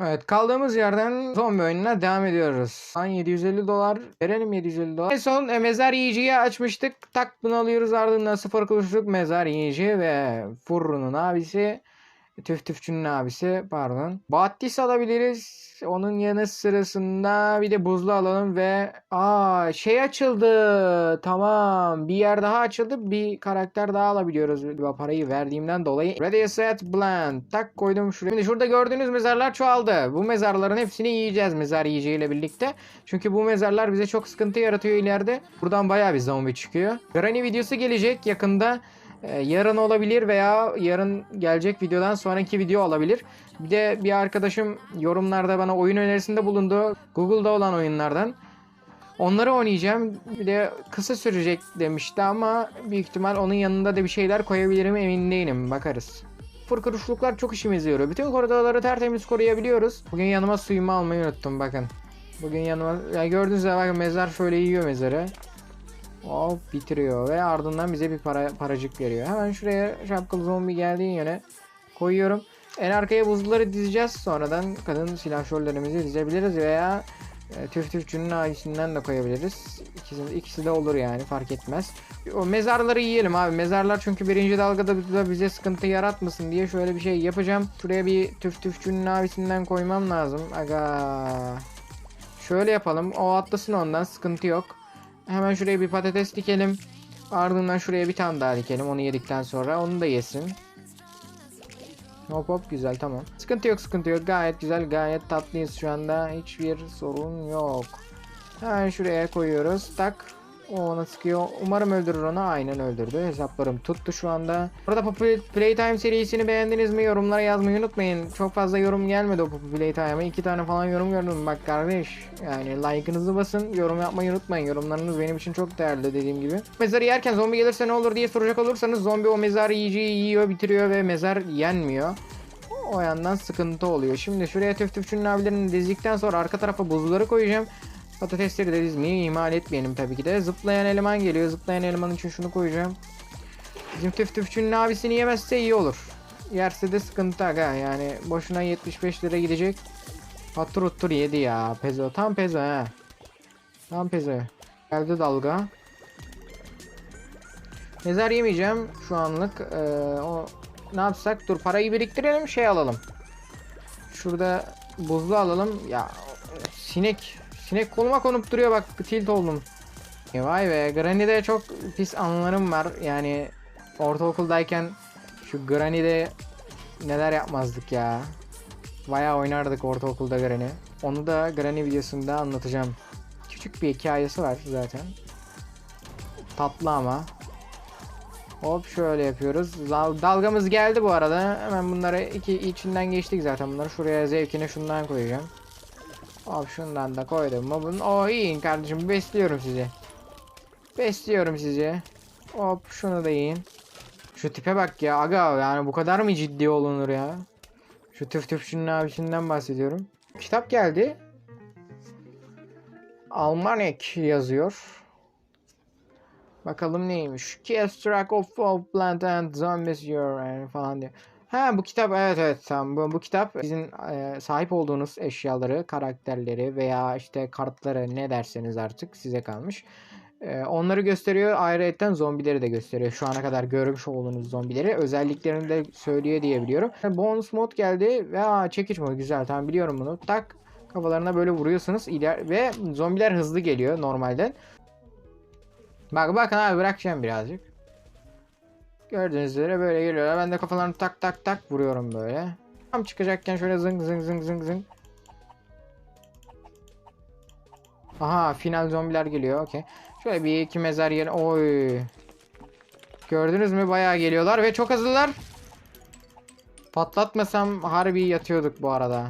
Evet kaldığımız yerden zombi oyununa devam ediyoruz. An 750 dolar verelim 750 dolar. En son e, mezar yiyiciyi açmıştık. Tak bunu alıyoruz ardından sıfır kuruşluk mezar yiyici ve Furru'nun abisi Tüf Tüfçü'nün abisi pardon. Battis alabiliriz. Onun yanı sırasında bir de buzlu alalım ve aa şey açıldı. Tamam. Bir yer daha açıldı. Bir karakter daha alabiliyoruz. Parayı verdiğimden dolayı. Ready set blend. Tak koydum şuraya. Şimdi şurada gördüğünüz mezarlar çoğaldı. Bu mezarların hepsini yiyeceğiz mezar yiyeceğiyle birlikte. Çünkü bu mezarlar bize çok sıkıntı yaratıyor ileride. Buradan bayağı bir zombi çıkıyor. Granny videosu gelecek yakında. Ee, yarın olabilir veya yarın gelecek videodan sonraki video olabilir. Bir de bir arkadaşım yorumlarda bana oyun önerisinde bulundu. Google'da olan oyunlardan. Onları oynayacağım. Bir de kısa sürecek demişti ama büyük ihtimal onun yanında da bir şeyler koyabilirim emin değilim. Bakarız. Fır kuruşluklar çok işimize yarıyor. Bütün koridorları tertemiz koruyabiliyoruz. Bugün yanıma suyumu almayı unuttum bakın. Bugün yanıma ya gördüğünüz gibi bakın mezar şöyle yiyor mezarı. Hop bitiriyor ve ardından bize bir para, paracık veriyor. Hemen şuraya şapkalı zombi geldiği yöne koyuyorum. En arkaya buzluları dizeceğiz. Sonradan kadın silahşörlerimizi dizebiliriz veya e, tüf tüfçünün ailesinden de koyabiliriz. İkisi, ikisi de olur yani fark etmez. O mezarları yiyelim abi. Mezarlar çünkü birinci dalgada da bize sıkıntı yaratmasın diye şöyle bir şey yapacağım. Şuraya bir tüf tüfçünün abisinden koymam lazım. Aga. Şöyle yapalım. O atlasın ondan sıkıntı yok. Hemen şuraya bir patates dikelim. Ardından şuraya bir tane daha dikelim. Onu yedikten sonra onu da yesin. Hop hop güzel tamam. Sıkıntı yok sıkıntı yok. Gayet güzel gayet tatlıyız şu anda. Hiçbir sorun yok. Hemen şuraya koyuyoruz. Tak. O ona sıkıyor. Umarım öldürür onu. Aynen öldürdü. Hesaplarım tuttu şu anda. Burada Poppy Playtime serisini beğendiniz mi? Yorumlara yazmayı unutmayın. Çok fazla yorum gelmedi o Poppy Playtime'a. İki tane falan yorum gördüm. Bak kardeş. Yani like'ınızı basın. Yorum yapmayı unutmayın. Yorumlarınız benim için çok değerli dediğim gibi. Mezarı yerken zombi gelirse ne olur diye soracak olursanız zombi o mezar yiyeceği yiyor bitiriyor ve mezar yenmiyor. O yandan sıkıntı oluyor. Şimdi şuraya tüf tüfçünün abilerini dizdikten sonra arka tarafa buzluları koyacağım. Patatesleri de dizmeyi ihmal etmeyelim tabii ki de. Zıplayan eleman geliyor. Zıplayan eleman için şunu koyacağım. Bizim tüf tüfçünün abisini yemezse iyi olur. Yerse de sıkıntı aga yani boşuna 75 lira gidecek. Hatır uttur yedi ya pezo. Tam pezo ha. Tam pezo. Geldi dalga. Mezar yemeyeceğim şu anlık. Ee, o ne yapsak? Dur parayı biriktirelim şey alalım. Şurada buzlu alalım. Ya sinek sinek koluma konup duruyor bak tilt oldum. E vay be Granny'de çok pis anılarım var. Yani ortaokuldayken şu Granny'de neler yapmazdık ya. Bayağı oynardık ortaokulda Granny. Onu da Granny videosunda anlatacağım. Küçük bir hikayesi var zaten. Tatlı ama. Hop şöyle yapıyoruz. Dal- dalgamız geldi bu arada. Hemen bunları iki içinden geçtik zaten. Bunları şuraya zevkine şundan koyacağım. Hop şundan da koydum mu? Bunu... O yiyin kardeşim. Besliyorum sizi. Besliyorum sizi. Hop şunu da yiyin. Şu tipe bak ya aga yani bu kadar mı ciddi olunur ya? Şu tüf tüfçünün abisinden bahsediyorum. Kitap geldi. Almanek yazıyor. Bakalım neymiş. Keep track of plant and zombies your falan diyor. Ha bu kitap evet evet tamam bu, bu kitap sizin e, sahip olduğunuz eşyaları, karakterleri veya işte kartları ne derseniz artık size kalmış. E, onları gösteriyor. Ayrıca zombileri de gösteriyor. Şu ana kadar görmüş olduğunuz zombileri. Özelliklerini de söylüyor diye biliyorum. Bonus mod geldi ve çekiç mod güzel tamam biliyorum bunu. Tak kafalarına böyle vuruyorsunuz iler ve zombiler hızlı geliyor normalden. Bak bakın abi bırakacağım birazcık. Gördüğünüz üzere böyle geliyorlar. Ben de kafalarını tak tak tak vuruyorum böyle. Tam çıkacakken şöyle zıng zıng zıng zıng zıng. Aha final zombiler geliyor. Okey. Şöyle bir iki mezar yeri. Oy. Gördünüz mü? Bayağı geliyorlar ve çok hızlılar. Patlatmasam harbi yatıyorduk bu arada.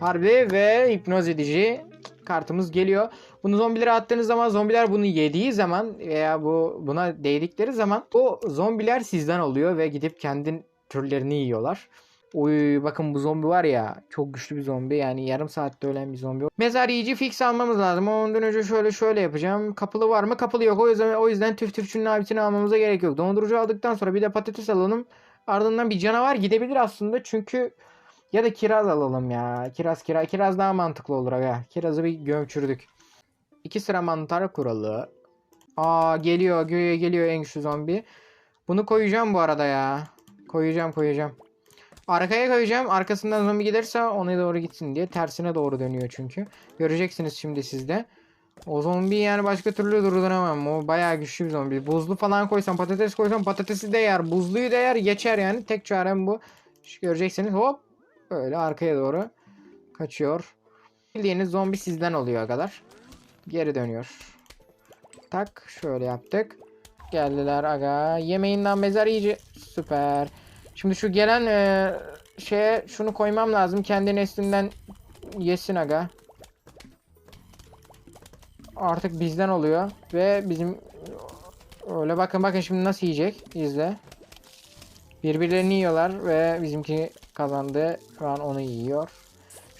Harbi ve hipnoz edici kartımız geliyor. Bunu zombilere attığınız zaman zombiler bunu yediği zaman veya bu buna değdikleri zaman o zombiler sizden oluyor ve gidip kendi türlerini yiyorlar. Uy bakın bu zombi var ya çok güçlü bir zombi yani yarım saatte ölen bir zombi. Mezar yiyici fix almamız lazım. Ondan önce şöyle şöyle yapacağım. Kapılı var mı? Kapılı yok. O yüzden o yüzden tüf tüfçünün abisini almamıza gerek yok. Dondurucu aldıktan sonra bir de patates alalım. Ardından bir canavar gidebilir aslında çünkü Ya da kiraz alalım ya. Kiraz kiraz. Kiraz daha mantıklı olur aga. Kirazı bir gömçürdük. İki sıra mantar kuralı. Aa geliyor göğe geliyor en güçlü zombi. Bunu koyacağım bu arada ya. Koyacağım koyacağım. Arkaya koyacağım. Arkasından zombi gelirse ona doğru gitsin diye. Tersine doğru dönüyor çünkü. Göreceksiniz şimdi sizde. O zombi yani başka türlü durduramam. O bayağı güçlü bir zombi. Buzlu falan koysam patates koysam patatesi de yer. Buzluyu da yer geçer yani. Tek çarem bu. Şu göreceksiniz hop. Böyle arkaya doğru kaçıyor. Bildiğiniz zombi sizden oluyor kadar. Geri dönüyor. Tak şöyle yaptık. Geldiler aga. Yemeğinden mezar iyice süper. Şimdi şu gelen e, şeye şunu koymam lazım. Kendi neslinden yesin aga. Artık bizden oluyor ve bizim öyle bakın bakın şimdi nasıl yiyecek izle. Birbirlerini yiyorlar ve bizimki kazandı. Şu an onu yiyor.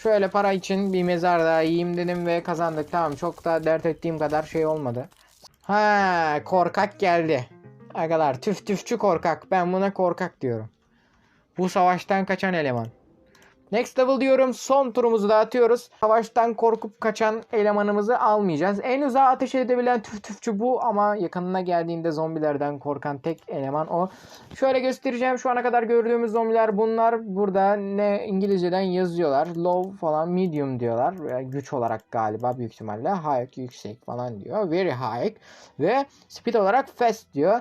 Şöyle para için bir mezar daha yiyeyim dedim ve kazandık. Tamam çok da dert ettiğim kadar şey olmadı. Ha korkak geldi. Agalar tüf tüfçü korkak. Ben buna korkak diyorum. Bu savaştan kaçan eleman. Next level diyorum. Son turumuzu da atıyoruz. Savaştan korkup kaçan elemanımızı almayacağız. En uzağa ateş edebilen tüf tüfçü bu ama yakınına geldiğinde zombilerden korkan tek eleman o. Şöyle göstereceğim. Şu ana kadar gördüğümüz zombiler bunlar. Burada ne İngilizceden yazıyorlar. Low falan medium diyorlar. Yani güç olarak galiba büyük ihtimalle. High yüksek falan diyor. Very high. Ve speed olarak fast diyor.